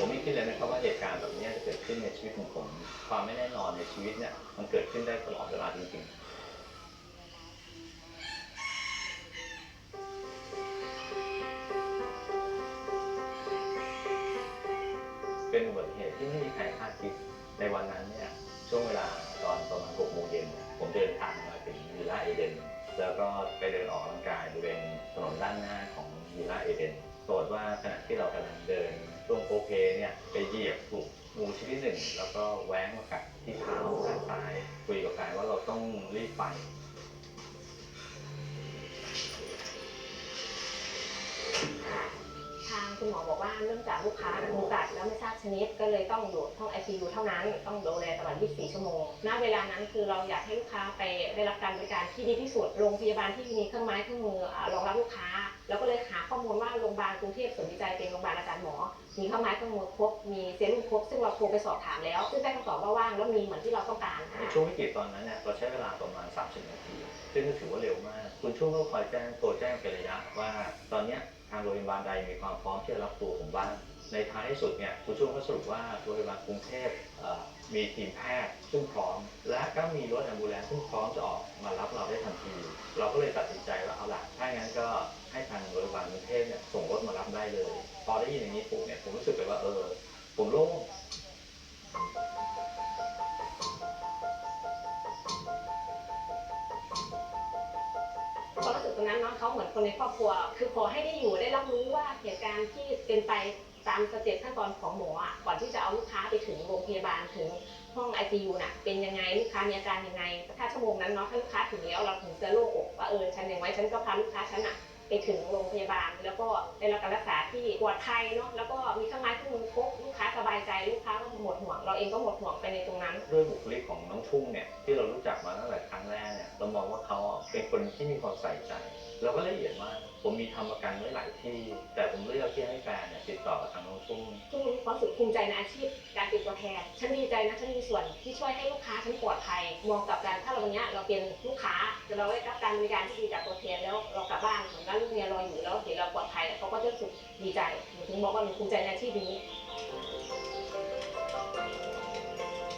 ผมไม่คิดเลยนะครับว่าเหตุการณ์แบบนี้จะเกิดขึ้นในชีวิตของผม ความไม่แน่นอนในชีวิตเนี่ยมันเกิดขึ้นได้ตลอดเวลาจริงๆเป็นอุบัติเหตุที่ไม่มีใครคาดคิด ในวันนั้นเนี่ยช่วงเวลาตอนประมาณ6โมงเย็นผมเดินทางมาถึงวิลล่าเอเดน แล้วก็ไปเดินออกกำลังกายบริเวณถนนด้านหน้าของวิลล่าเอเดน ปรากฏว่าขณะที่เรากำลังเดินช่วงโคเพเนี่ยไปเหยียบถูกงูชนิดหนึ่ง แล้วก็แหวงมากัดที่เท้าข้างซ้ายคุยกับกายว่าเราต้องรีบไปทางคุณหมอบอกว่าเนื่องจากลูกค้างูกัดแล้วไม่ทราบชนิดก็เลยต้องอยู่ห้อง ICU เท่านั้นต้องดูแลตลอด 24 ชั่วโมง ณ เวลานั้นคือเราอยากให้ลูกค้าไปได้รับการบริการที่ดีที่สุด โรงพยาบาลที่มีเครื่องไม้เครื่องมือรองรับลูกค้า เราก็เลยหาข้อมูลว่าโรงพยาบาลกรุงเทพสนใจเป็นโรงพยาบาลอาจารย์หมอ มีเครื่องไม้ข้องมือครบ มีเซรุ่มครบ ซึ่งเราโทรไปสอบถามแล้ว ซึ่งได้คำตอบว่าว่างแล้วมีเหมือนที่เราต้องการในช่วงวิกฤตตอนนั้นเนี่ยเราใช้เวลาประมาณ 30 นาที ซึ่งถือว่าเร็วมาก คุณช่วงก็คอยแจ้งโทรแจ้งเป็นระยะว่าตอนเนี้ย ทางโรงพยาบาลใดมีความพร้อมที่จะรับตัวผมบ้างในท้ายที่สุดเนี่ยคุณช่วงก็สรุปว่าโรงพยาบาลกรุงเทพมีทีมแพทย์ซึ่งพร้อม และก็มีรถแอมบูเลนซ์ซึ่งพร้อมจะออกมารับเราได้ทันที เราก็เลยตัดสินใจว่าเอาล่ะถ้าอย่างนั้นก็ให้ทางโรงพยาบาลกรุงเทพเนี่ยส่งรถมารับได้เลย พอได้ยินอย่างนี้ปุ๊บเนี่ยผมรู้สึกเลยว่าเออผมโล่ง ตรงนั้นเน้องเขาเหมือนคนในครอบครัว คือขอให้ได้อยู่ได้รับรู้ว่าเหตุการณ์ที่เป็นไปตามสเต็ปขั้นตอนของหมออะก่อนที่จะเอาลูกค้าไปถึงโรงพยาบาลถึงห้อง ICU น่ะเป็นยังไงลูกค้ามีอาการยังไงถ้าชั่วโมงนั้นเนาะถ้าลูกค้าถึงแล้วเราถึงจะโล่งอกว่าเออฉันอย่างไว้ฉันก็พาลูกค้าฉันอะไปถึงโรงพยาบาล แล้วก็ได้รับการรักษาที่ปลอดภัยเนาะแล้วก็มีเครื่องไม้เครื่องมือครบลูกค้าสบายใจลูกค้าก็หมดห่วง เราเองก็หมดห่วงไปในตรงนั้น ด้วยบุคลิกของน้องชุ่งเนี่ย เป็นคนที่มีความใส่ใจ เราก็ละเอียดมาก ผมมีทำประกันไว้หลายที่ แต่ผมเลือกที่ให้แฟนเนี่ยติดต่อกับทางน้องชุ่งทุกคนมีความสึกภูมิใจในอาชีพการเป็นตัวแทน ฉันดีใจนะฉันมีส่วนที่ช่วยให้ลูกค้าฉันปลอดภัย มองกลับกันถ้าเราวันเนี้ยเราเป็นลูกค้าเราได้รับการบริการที่ดีจากตัวแทนแล้วเรากลับบ้านเหมือนว่าลูกเมียรออยู่แล้วเห็นเราปลอดภัยเขาก็จะรู้สึกดีใจหนูถึงบอกว่าหนูภูมิใจในอาชีพนี้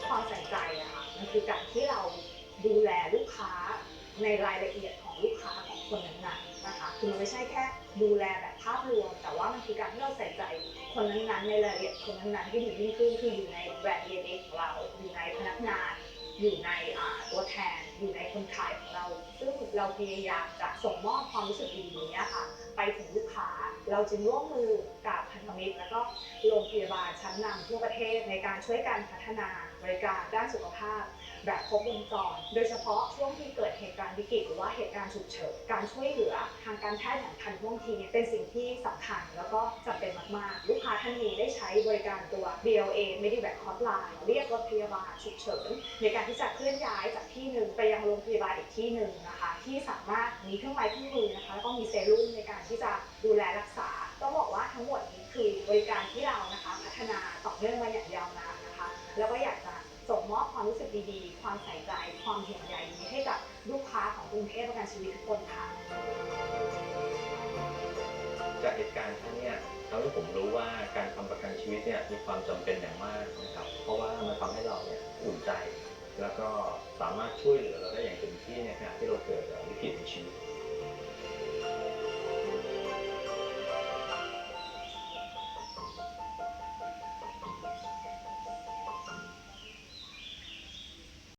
ความใส่ใจอะค่ะมันคือการที่เราดูแลลูกค้า ในรายละเอียดของลูกค้าของคนนั้นๆนะคะคือมันไม่ใช่แค่ดูแลแบบภาพรวม แต่ว่ามันคือการที่เราใส่ใจคนนั้นๆในรายละเอียดคนนั้นๆที่ดียิ่งขึ้นคืออยู่ในแบรนด์ DNA ของเราอยู่ในพนักงาน อยู่ในตัวแทน อยู่ในคนขายของเรา ซึ่งเราพยายามจะส่งมอบความรู้สึกดีๆนี้ค่ะไปถึงลูกค้า เราจึงร่วมมือกับพันธมิตร แล้วก็โรงพยาบาลชั้นนำทั่วประเทศในการช่วยกันพัฒนาบริการด้านสุขภาพ แบบครบวงจร โดยเฉพาะช่วงที่เกิดเหตุการณ์วิกฤตหรือว่าเหตุการณ์ฉุกเฉิน การช่วยเหลือทางการแพทย์อย่างทันท่วงทีเนี่ยเป็นสิ่งที่สำคัญแล้วก็จำเป็นมาก ๆ ลูกค้าท่านนี้ได้ใช้บริการตัว BLA Medivac Hotline เรียกรถพยาบาลฉุกเฉินในการที่จะเคลื่อนย้ายจากที่หนึ่งไปยังโรงพยาบาลอีกที่หนึ่งนะคะ ที่สามารถมีเครื่องไม้เครื่องมือนะคะแล้วก็มีเซรุ่มในการที่จะ ดีๆ ความใส่ใจ ความเห็นใยนี้ให้กับลูกค้าของกรุงเทพประกันชีวิตทุกคนค่ะ จากเหตุการณ์ครั้งเนี้ยทำให้ผมรู้ว่าการทำประกันชีวิตเนี่ยมีความจำเป็นอย่างมากนะครับ เพราะว่ามันทำให้เราเนี่ยอุ่นใจ แล้วก็สามารถช่วยเหลือเราได้อย่างเต็มที่ในขณะที่เราเกิดวิกฤตในชีวิต